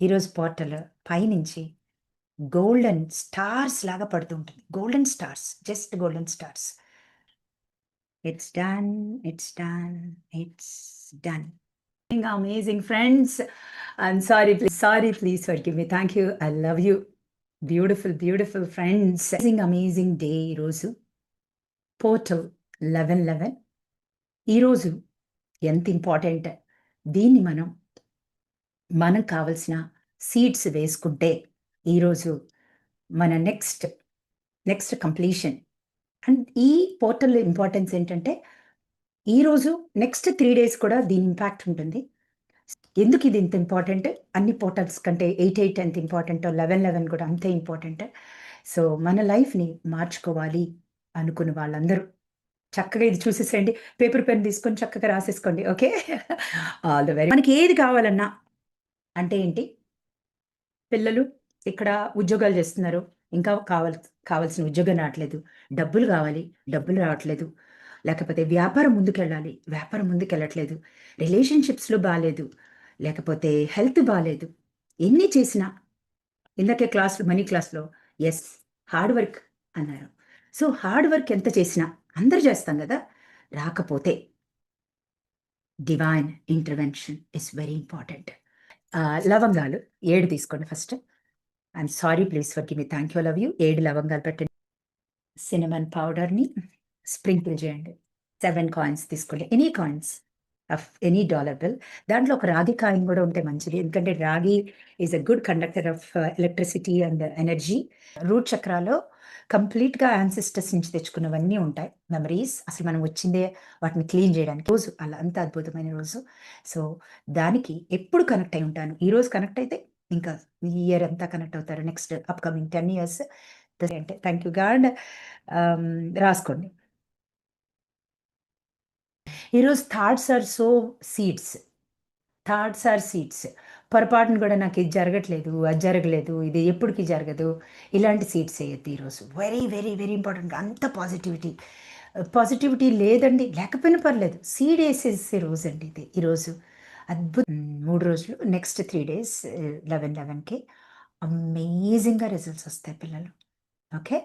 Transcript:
ఈరోజు పోర్టల్ పైనుంచి golden stars లాగా పడుతూ ఉంటుంది. Golden stars just golden stars. It's done it's done it's done. Amazing friends I'm sorry please sorry please forgive me thank you I love you beautiful beautiful friends amazing day ఈరోజు portal eleven eleven ఈరోజు ఎంత important దీన్ని మనం మనకు కావలసిన seeds వేసుకుంటే ఈరోజు మన నెక్స్ట్ నెక్స్ట్ కంప్లీషన్. అండ్ ఈ పోర్టల్ ఇంపార్టెన్స్ ఏంటంటే ఈరోజు నెక్స్ట్ త్రీ డేస్ కూడా దీని ఇంపాక్ట్ ఉంటుంది. ఎందుకు ఇది ఇంత ఇంపార్టెంట్? అన్ని పోర్టల్స్ కంటే ఎయిట్ ఎయిట్ ఎంత ఇంపార్టెంట్ లెవెన్ లెవెన్ కూడా అంతే ఇంపార్టెంట్. సో మన లైఫ్ని మార్చుకోవాలి అనుకున్న వాళ్ళందరూ. చక్కగా ఇది చూసేసేయండి. పేపర్ పెన్ తీసుకొని చక్కగా రాసేసుకోండి. ఓకే? ఆల్ ద వెరీ మనకి ఏది కావాలన్నా అంటే ఏంటి? పిల్లలు ఇక్కడ ఉద్యోగాలు చేస్తున్నారు. ఇంకా కావాల్ కావాల్సిన ఉద్యోగం రావట్లేదు. డబ్బులు కావాలి. డబ్బులు రావట్లేదు. లేకపోతే వ్యాపారం ముందుకెళ్ళాలి. వ్యాపారం ముందుకెళ్ళట్లేదు. రిలేషన్షిప్స్లో బాగాలేదు లేకపోతే హెల్త్ బాగాలేదు ఎన్ని చేసినా ఇందాకే క్లాస్లో మనీ క్లాస్లో ఎస్ హార్డ్ వర్క్ అన్నారు. సో హార్డ్ వర్క్ ఎంత చేసినా అందరు చేస్తాం కదా? రాకపోతే divine intervention is very important. లవంగాలు ఏడు తీసుకోండి first. I'm sorry please forgive me thank you love you ఏడు లవంగాలు పెట్టండి. సినమన్ పౌడర్ని స్ప్రింకిల్ చేయండి. సెవెన్ కాయిన్స్ తీసుకోండి. Any coins of any dollar bill దాంట్లో ఒక రాగి కాయిన్ కూడా ఉంటే మంచిది. ఎందుకంటే రాగి is a good conductor of electricity and energy root చక్రాలో కంప్లీట్గా యాన్సిస్టర్స్ నుంచి తెచ్చుకున్నవన్నీ ఉంటాయి. మెమరీస్ అసలు మనం వచ్చిందే వాటిని క్లీన్ చేయడానికి. రోజు అలా అంత అద్భుతమైన రోజు. సో దానికి ఎప్పుడు కనెక్ట్ అయి ఉంటాను? ఈ రోజు కనెక్ట్ అయితే ఇంకా ఈ ఇయర్ అంతా కనెక్ట్ అవుతారు. నెక్స్ట్ అప్కమింగ్ టెన్ ఇయర్స్ అంటే థ్యాంక్ యూ గాడ్ um, రాసుకోండి. ఈరోజు thoughts are so seeds thoughts are seeds పొరపాటును కూడా నాకు ఇది జరగట్లేదు అది జరగలేదు ఇది ఎప్పటికి జరగదు. ఇలాంటి సీడ్స్ వేయద్దు ఈరోజు వెరీ వెరీ వెరీ ఇంపార్టెంట్ అంత పాజిటివిటీ పాజిటివిటీ లేదండి లేకపోయినా పర్లేదు. సీడ్ వేసేసే రోజు అండి ఇది ఈరోజు అద్భుతం మూడు రోజులు. నెక్స్ట్ త్రీ డేస్ లెవెన్ లెవెన్కి అమేజింగ్గా రిజల్ట్స్ వస్తాయి పిల్లలు. ఓకే